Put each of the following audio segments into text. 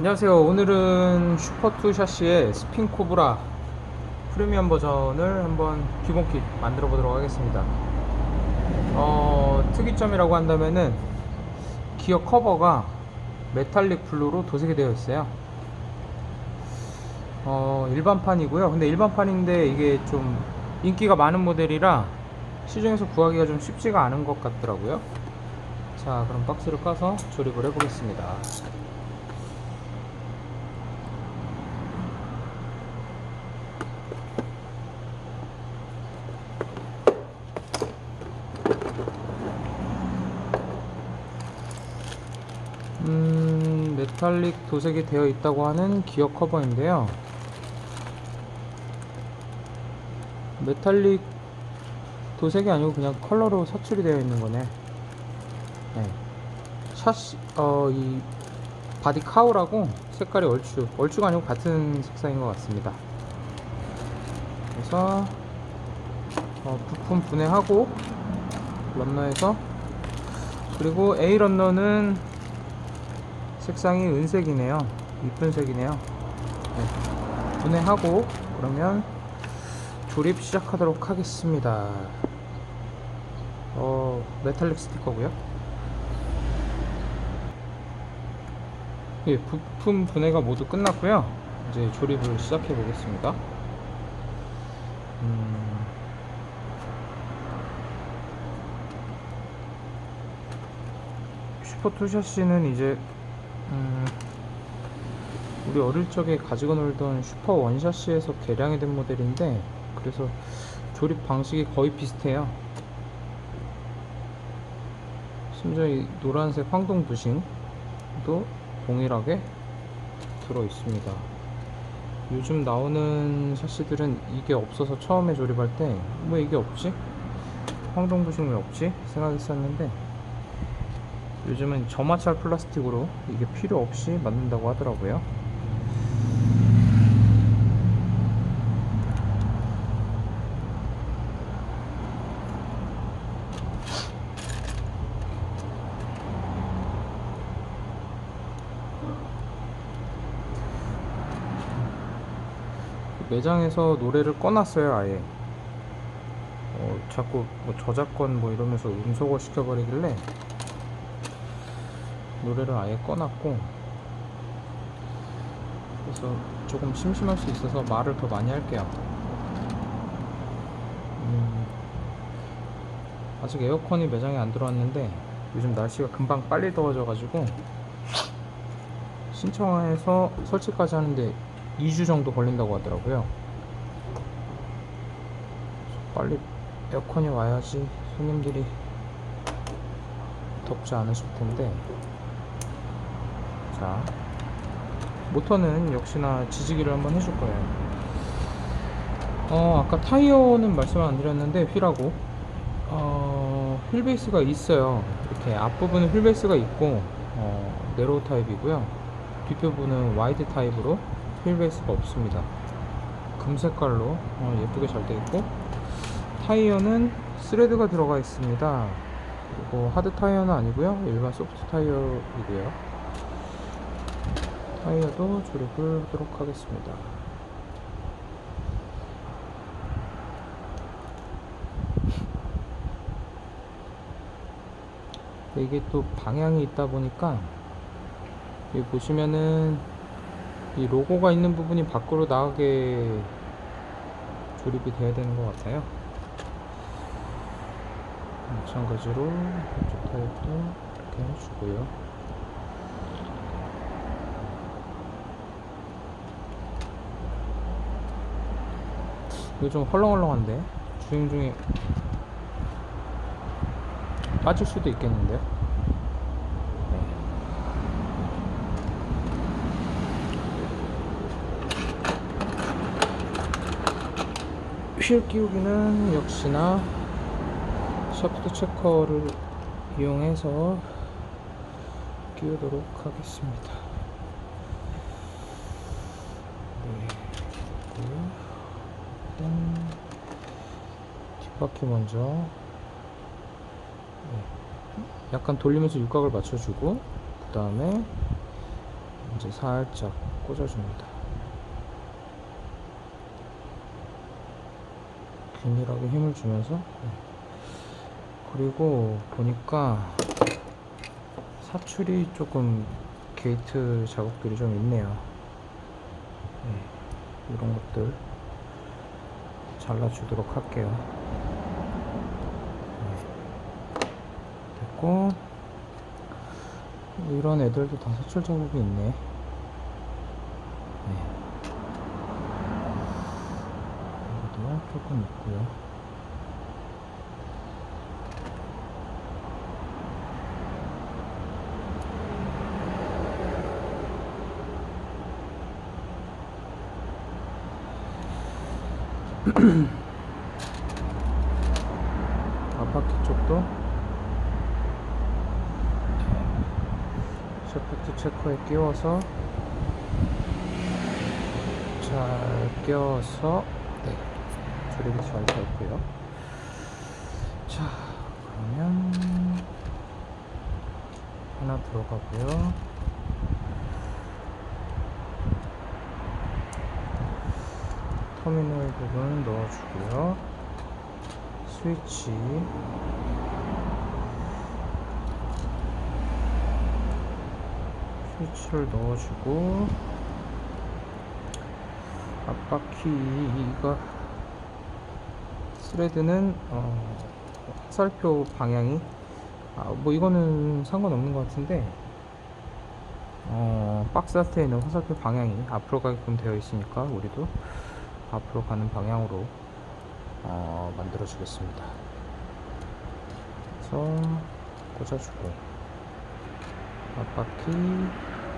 안녕하세요. 오늘은 슈퍼2 샤시의 스핀 코브라 프리미엄 버전을 한번 기본 킷 만들어 보도록 하겠습니다. 어, 특이점이라고 한다면은 기어 커버가 메탈릭 블루로 도색이 되어 있어요. 어, 일반판이고요. 근데 일반판인데 이게 좀 인기가 많은 모델이라 시중에서 구하기가 좀 쉽지가 않은 것 같더라고요. 자, 그럼 박스를 까서 조립을 해 보겠습니다. 음, 메탈릭 도색이 되어 있다고 하는 기어 커버인데요. 메탈릭 도색이 아니고 그냥 컬러로 사출이 되어 있는 거네. 네. 샤시, 어, 이 바디 카우라고 색깔이 얼추, 얼추가 아니고 같은 색상인 것 같습니다. 그래서 어, 부품 분해하고 런너에서 그리고 A 런너는 색상이 은색이네요. 이쁜 색이네요. 네. 분해하고 그러면 조립 시작하도록 하겠습니다. 어, 메탈릭 스티커고요. 예, 부품 분해가 모두 끝났고요. 이제 조립을 시작해 보겠습니다. 음, 슈퍼 투샷시는 이제 음, 우리 어릴 적에 가지고 놀던 슈퍼 원샷시에서 개량이 된 모델인데 그래서 조립 방식이 거의 비슷해요. 심지어 이 노란색 황동 부싱도 동일하게 들어 있습니다. 요즘 나오는 샤시들은 이게 없어서 처음에 조립할 때뭐 이게 없지? 황동 부싱 왜 없지? 생각했었는데 요즘은 저마찰 플라스틱으로 이게 필요 없이 만든다고 하더라고요. 매장에서 노래를 꺼놨어요, 아예. 어, 자꾸 뭐 저작권 뭐 이러면서 음소거 시켜버리길래 노래를 아예 꺼놨고 그래서 조금 심심할 수 있어서 말을 더 많이 할게요. 음, 아직 에어컨이 매장에 안 들어왔는데 요즘 날씨가 금방 빨리 더워져 가지고 신청해서 설치까지 하는데 2주 정도 걸린다고 하더라고요. 빨리 에어컨이 와야지 손님들이 덥지 않으실 텐데. 자, 모터는 역시나 지지기를 한번 해줄 거예요. 어, 아까 타이어는 말씀 안 드렸는데 휠하고 어, 휠 베이스가 있어요. 이렇게 앞부분은 휠 베이스가 있고 어, 네로우 타입이고요. 뒷부분은 와이드 타입으로 휠 베이스가 없습니다. 금 색깔로 어, 예쁘게 잘 되어 있고 타이어는 스레드가 들어가 있습니다. 그리고 하드 타이어는 아니고요. 일반 소프트 타이어이고요. 타이어도 조립을 하도록 하겠습니다. 이게 또 방향이 있다 보니까 여기 보시면은 이 로고가 있는 부분이 밖으로 나가게 조립이 돼야 되는 것 같아요. 마찬가지로 이쪽 타입도 이렇게 해주고요. 이거 좀 헐렁헐렁한데 주행 중에 빠질 수도 있겠는데요. 휠 끼우기는 역시나 샤프트 체커를 이용해서 끼우도록 하겠습니다. 네, 뒷바퀴 먼저 네, 약간 돌리면서 육각을 맞춰주고 그 다음에 이제 살짝 꽂아줍니다. 균일하게 힘을 주면서 네. 그리고 보니까 사출이 조금 게이트 자국들이 좀 있네요. 네, 이런 것들 잘라주도록 할게요. 네, 됐고 이런 애들도 다 사출 자국이 있네. 네. 여기도 조금 있고요. 앞바퀴 쪽도? 샤프트 체커에 끼워서 잘 껴서 네 조립이 잘 됐고요. 자 그러면 하나 들어가고요 터미널 부분 넣어주고요. 스위치. 스위치를 넣어주고 앞바퀴가 스레드는 어, 화살표 방향이 아, 뭐 이거는 상관없는 것 같은데 어, 박스 앞에 있는 화살표 방향이 앞으로 가게끔 되어 있으니까 우리도 앞으로 가는 방향으로 어, 만들어 주겠습니다. 그래서 꽂아주고 앞바퀴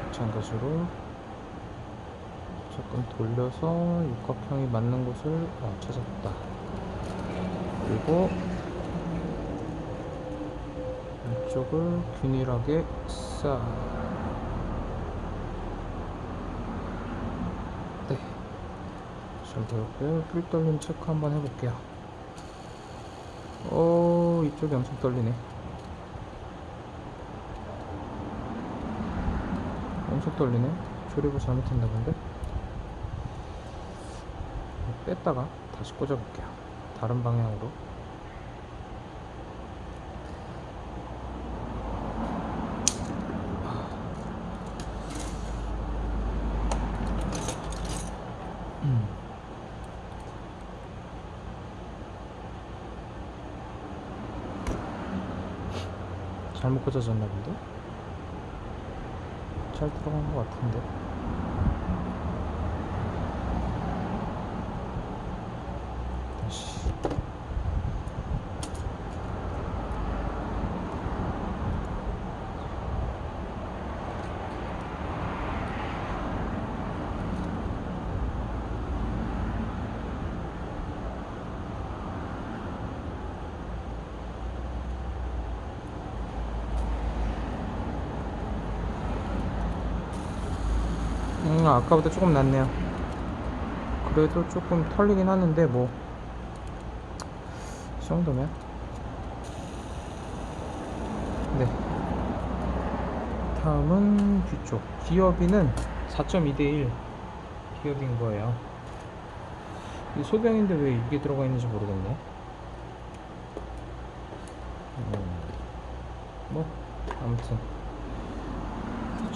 마찬가지로 조금 돌려서 육각형이 맞는 곳을 어, 찾았다. 그리고 이쪽을 균일하게 싹 잘 되었고요. 뿔 떨림 체크 한번 해볼게요. 오, 이쪽이 엄청 떨리네. 엄청 떨리네. 조립을 잘못했나 본데? 뺐다가 다시 꽂아볼게요. 다른 방향으로. 잘못 꽂아졌나 본데? 잘 들어간 것 같은데? 음, 아까보다 조금 낫네요. 그래도 조금 털리긴 하는데, 뭐. 이 정도면. 네. 다음은 뒤쪽. 기어비는 4.2대1 기어비인 거예요. 이 소병인데 왜 이게 들어가 있는지 모르겠네. 음, 뭐, 아무튼.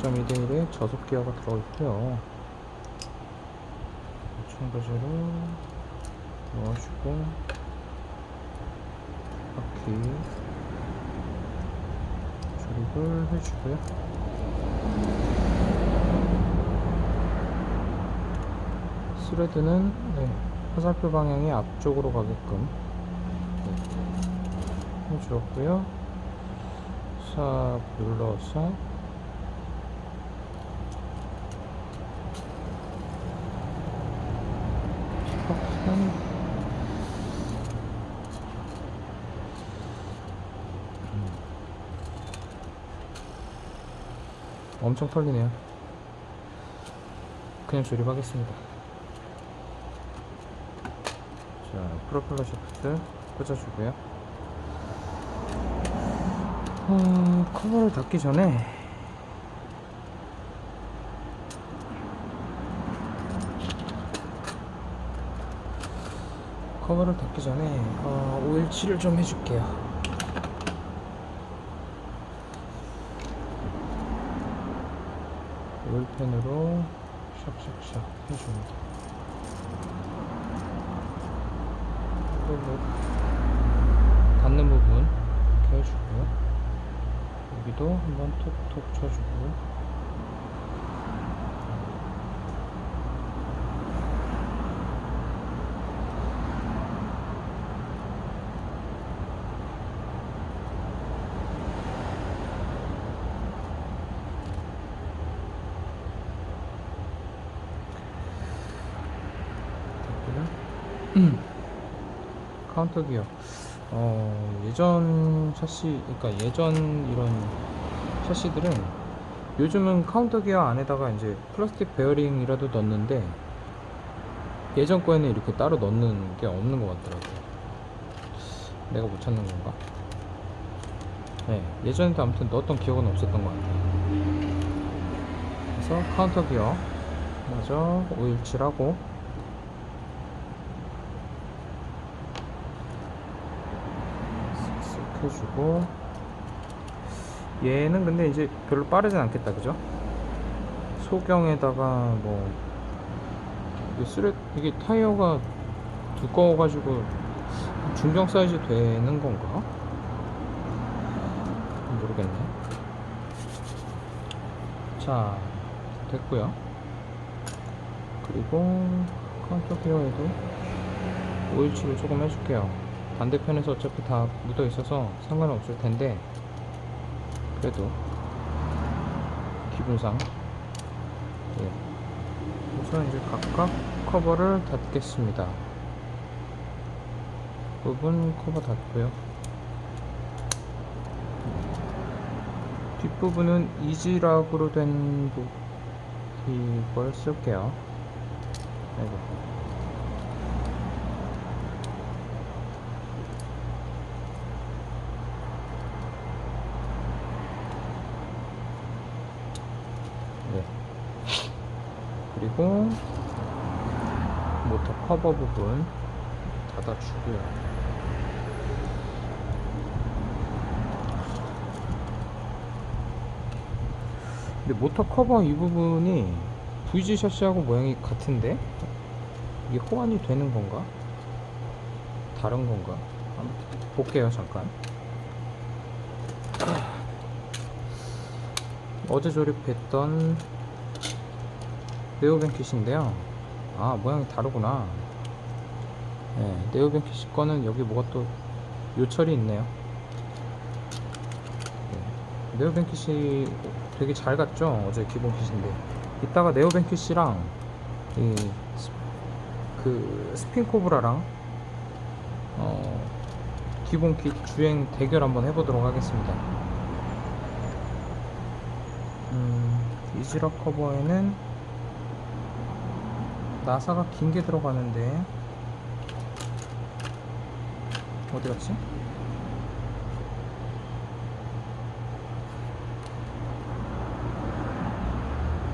4.2대1에 저속 기어가 들어있고요. 마찬가지로 넣어주고 바퀴 조립을 해주고요. 스레드는 네, 화살표 방향이 앞쪽으로 가게끔 네, 해주었고요. 싹 눌러서 음. 엄청 털리네요. 그냥 조립하겠습니다. 자, 프로펠러 샤프트 꽂아주고요. 어, 커버를 닫기 전에 커버를 닫기 전에 어, 오일 칠을 좀 해줄게요. 오일펜으로 샥샥샥 해줍니다. 그리고 닿는 부분 이렇게 해주고요. 여기도 한번 톡톡 쳐주고 됐고요. 카운터 기어. 어, 예전 샤시, 그러니까 예전 이런 샤시들은 요즘은 카운터 기어 안에다가 이제 플라스틱 베어링이라도 넣는데 예전 거에는 이렇게 따로 넣는 게 없는 것 같더라고요. 내가 못 찾는 건가? 네, 예전에도 아무튼 넣었던 기억은 없었던 것 같아요. 그래서 카운터 기어 먼저 오일 칠하고 쓱쓱 해주고 얘는 근데 이제 별로 빠르진 않겠다 그죠? 소경에다가 뭐 이게 쓰레 이게 타이어가 두꺼워가지고 중경 사이즈 되는 건가? 모르겠네. 자 됐고요. 그리고 카운터 기어에도 오일칠을 조금 해줄게요. 반대편에서 어차피 다 묻어 있어서 상관은 없을 텐데 그래도 기분상 예. 우선 이제 각각 커버를 닫겠습니다. 부분 커버 닫고요. 뒷부분은 이지락으로 된 부- 이걸 쓸게요. 아이고. 그리고 모터 커버 부분 닫아주고요. 근데 모터 커버 이 부분이 VG 샤시하고 모양이 같은데 이게 호환이 되는 건가? 다른 건가? 한번 볼게요 잠깐. 어제 조립했던 네오뱅킷인데요. 아 모양이 다르구나. 네, 네오뱅킷 거는 여기 뭐가 또 요철이 있네요. 네, 네오뱅킷이 되게 잘 갔죠 어제 기본 킷인데 이따가 네오뱅킷이랑 이 스- 그 스핀코브라랑 어 기본 킷 주행 대결 한번 해보도록 하겠습니다 음 이지락 커버에는 나사가 긴 게 들어가는데 어디 갔지?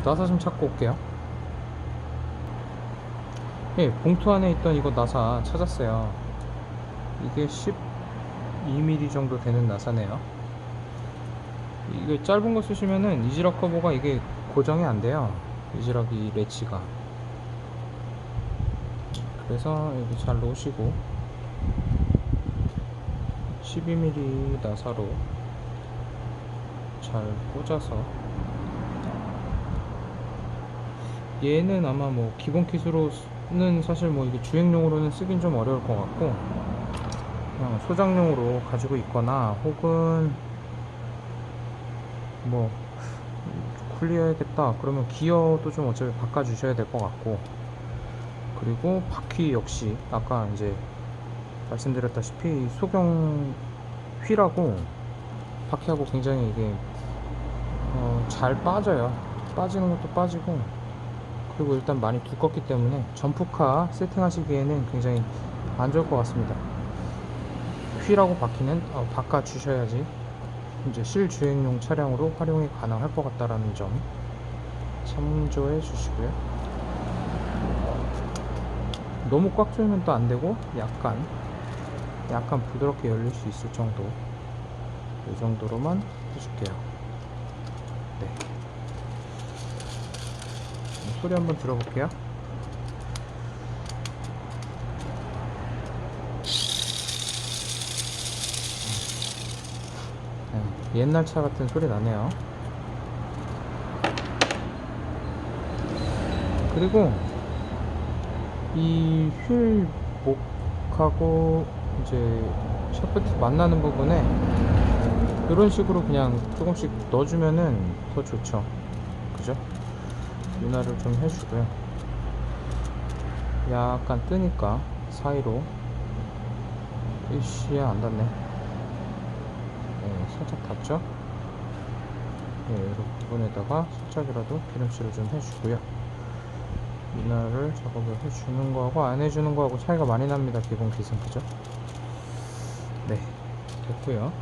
나사 좀 찾고 올게요. 예, 봉투 안에 있던 이거 나사 찾았어요. 이게 12mm 정도 되는 나사네요. 이게 짧은 거 쓰시면은 이지락 커버가 이게 고정이 안 돼요. 이지락 이 레치가. 그래서 여기 잘 놓으시고 12mm 나사로 잘 꽂아서 얘는 아마 뭐 기본 킷으로는 사실 뭐 이게 주행용으로는 쓰긴 좀 어려울 것 같고 그냥 소장용으로 가지고 있거나 혹은 뭐 쿨리어야겠다. 그러면 기어도 좀 어차피 바꿔 주셔야 될 것 같고 그리고 바퀴 역시 아까 이제 말씀드렸다시피 소경 휠하고 바퀴하고 굉장히 이게 어, 잘 빠져요 빠지는 것도 빠지고 그리고 일단 많이 두껍기 때문에 점프카 세팅하시기에는 굉장히 안 좋을 것 같습니다. 휠하고 바퀴는 어, 바꿔 주셔야지 이제 실주행용 차량으로 활용이 가능할 것 같다라는 점 참조해 주시고요. 너무 꽉 조이면 또 안 되고 약간 약간 부드럽게 열릴 수 있을 정도. 이 정도로만 해줄게요. 네 소리 한번 들어볼게요. 네, 옛날 차 같은 소리 나네요. 그리고 이 휠 목하고 이제 샤프트 만나는 부분에 이런 식으로 그냥 조금씩 넣어주면은 더 좋죠 그죠? 윤활을 좀 해주고요 약간 뜨니까 사이로 이씨야 안 닿네 네, 살짝 닿죠? 네, 이런 부분에다가 살짝이라도 기름칠을 좀 해주고요 윤활을 작업을 해주는 거하고 안 해주는 거하고 차이가 많이 납니다 기본 기승 그죠? 네 됐고요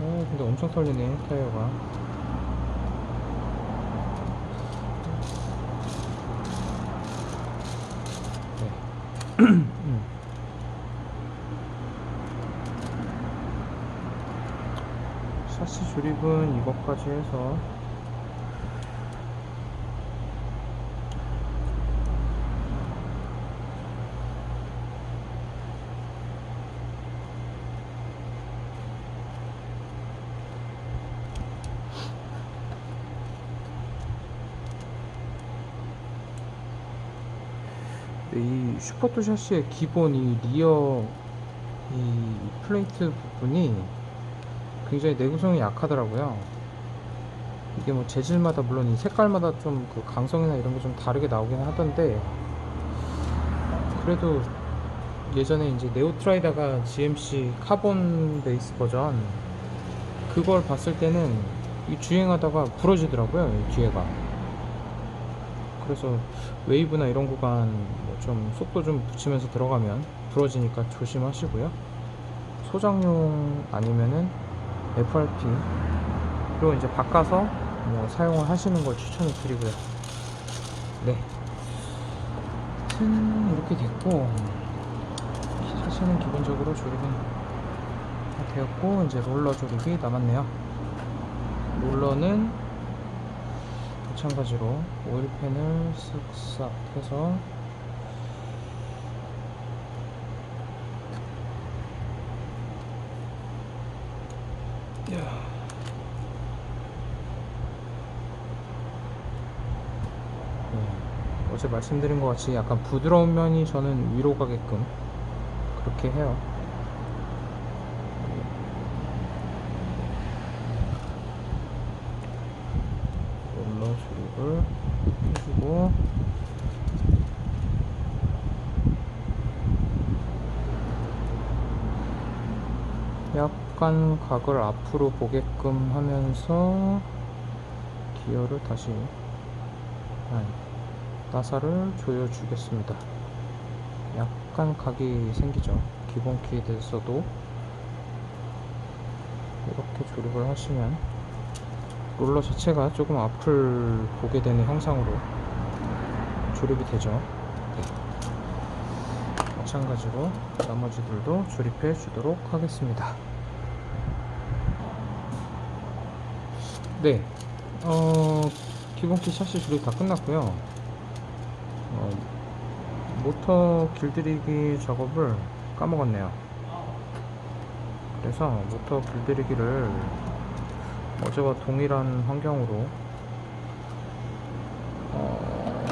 어 근데 엄청 털리네 타이어가 네. 음. 샤시 조립은 이것까지 해서 네, 이 슈퍼투 샤시의 기본 이 리어 이 플레이트 부분이 굉장히 내구성이 약하더라고요. 이게 뭐 재질마다 물론 이 색깔마다 좀 그 강성이나 이런 게 좀 다르게 나오긴 하던데 그래도 예전에 이제 네오트라이다가 GMC 카본 베이스 버전 그걸 봤을 때는 이 주행하다가 부러지더라고요 이 뒤에가 그래서 웨이브나 이런 구간 뭐 좀 속도 좀 붙이면서 들어가면 부러지니까 조심하시고요. 소장용 아니면은 FRP로 이제 바꿔서 뭐 사용을 하시는 걸 추천을 드리고요. 네. 하여튼 이렇게 됐고 사실은 기본적으로 조립은 다 되었고 이제 롤러 조립이 남았네요. 롤러는 마찬가지로 오일팬을 쓱싹 해서 야. 네, 어제 말씀드린 것 같이 약간 부드러운 면이 저는 위로 가게끔 그렇게 해요. 롤러 조립을 해주고 약간 각을 앞으로 보게끔 하면서 기어를 다시 아니, 나사를 조여주겠습니다. 약간 각이 생기죠. 기본 키에서도 이렇게 조립을 하시면 롤러 자체가 조금 앞을 보게 되는 형상으로 조립이 되죠. 네. 마찬가지로 나머지들도 조립해 주도록 하겠습니다. 네, 어, 기본키 샤시 조립 다 끝났고요. 어, 모터 길들이기 작업을 까먹었네요. 그래서 모터 길들이기를 어제와 동일한 환경으로 어,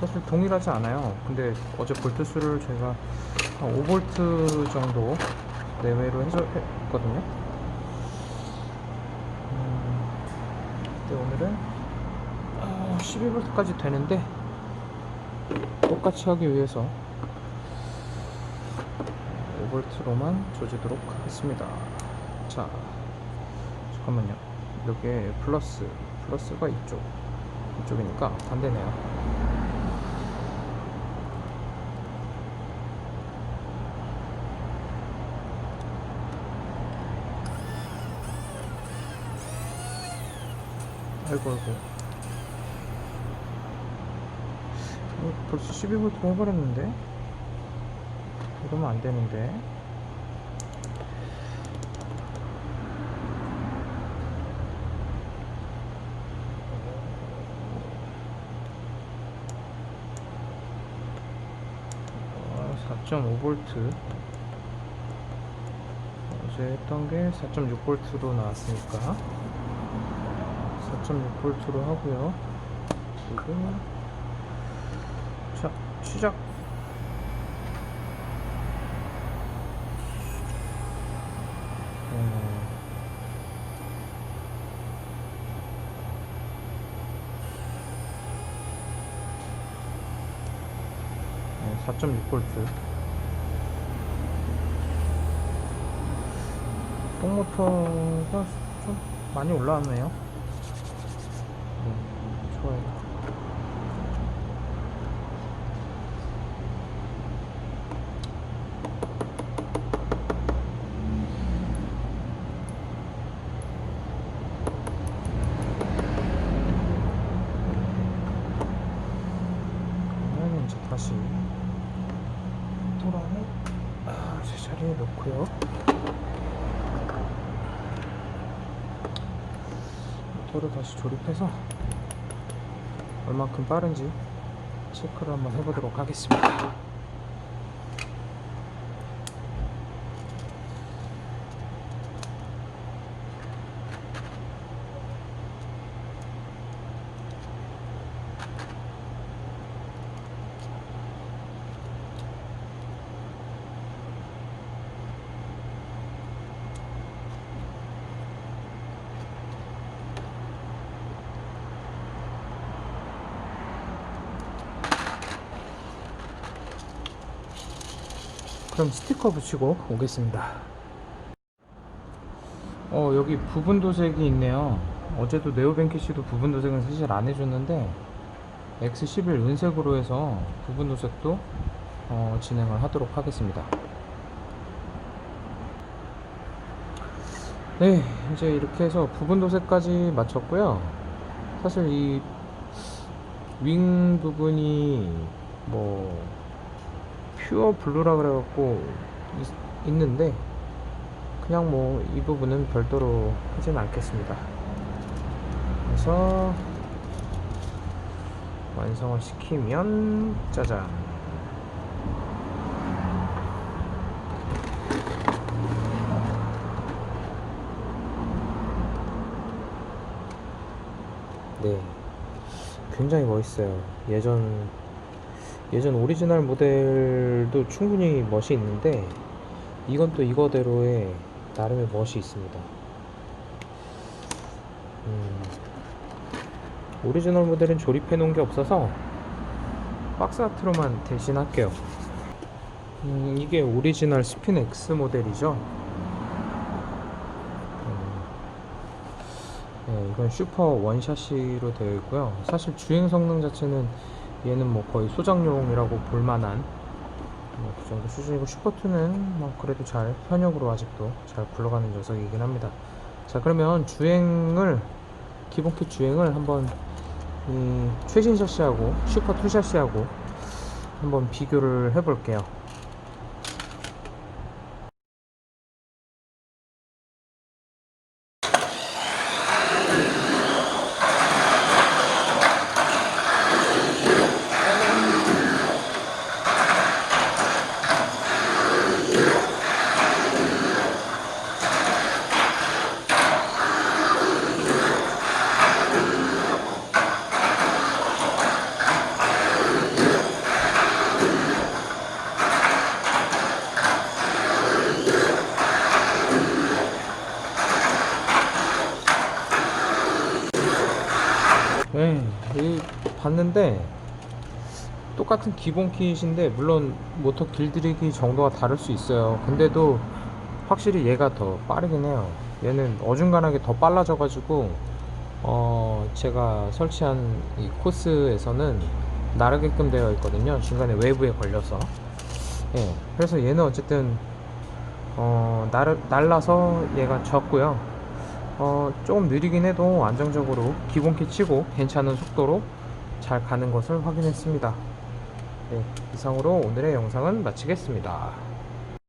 사실 동일하지 않아요. 근데 어제 볼트 수를 제가 한 5볼트 정도 내외로 해서 했거든요. 음, 근데 오늘은 어, 12볼트까지 되는데 똑같이 하기 위해서 5볼트로만 조지도록 하겠습니다. 자, 잠깐만요. 여기에 플러스, 플러스가 이쪽, 이쪽이니까 반대네요. 아이고 어, 벌써 12V 해버렸는데? 이러면 안 되는데. 어, 4.5V. 어제 했던 게 4.6V로 나왔으니까 4.6V로 하고요. 그리고 자 시작. 어, 어, 4.6V. 똥모터가 좀 많이 올라왔네요. 네, 좋아요. 그러면 이제 다시 토랑을 아, 제자리에 놓고요. 모터를 다시 조립해서 얼만큼 빠른지 체크를 한번 해보도록 하겠습니다. 그럼 스티커 붙이고 오겠습니다. 어 여기 부분 도색이 있네요. 어제도 네오뱅키 씨도 부분 도색은 사실 안 해줬는데 X11 은색으로 해서 부분 도색도 어, 진행을 하도록 하겠습니다. 네, 이제 이렇게 해서 부분 도색까지 마쳤고요. 사실 이 윙 부분이 뭐 퓨어 블루라 그래갖고 있, 있는데 그냥 뭐 이 부분은 별도로 하진 않겠습니다. 그래서 완성을 시키면 짜잔. 네. 굉장히 멋있어요. 예전 예전 오리지널 모델도 충분히 멋이 있는데 이건 또 이거대로의 나름의 멋이 있습니다. 음, 오리지널 모델은 조립해 놓은 게 없어서 박스 아트로만 대신 할게요. 음, 이게 오리지널 스핀 X 모델이죠? 음, 네, 이건 슈퍼 원샷시로 되어 있고요. 사실 주행 성능 자체는 얘는 뭐 거의 소장용이라고 볼만한 뭐 그 정도 수준이고 슈퍼2는 뭐 그래도 잘 현역으로 아직도 잘 굴러가는 녀석이긴 합니다. 자 그러면 주행을 기본키 주행을 한번 이 최신 샤시하고 슈퍼2 샤시하고 한번 비교를 해 볼게요 네, 이 봤는데 똑같은 기본 킷인데 물론 모터 길들이기 정도가 다를 수 있어요. 근데도 확실히 얘가 더 빠르긴 해요. 얘는 어중간하게 더 빨라져 가지고 어 제가 설치한 이 코스에서는 나르게끔 되어 있거든요. 중간에 외부에 걸려서. 예, 그래서 얘는 어쨌든 어 날, 날라서 얘가 졌고요. 어, 조금 느리긴 해도 안정적으로 기본 키 치고 괜찮은 속도로 잘 가는 것을 확인했습니다. 네, 이상으로 오늘의 영상은 마치겠습니다.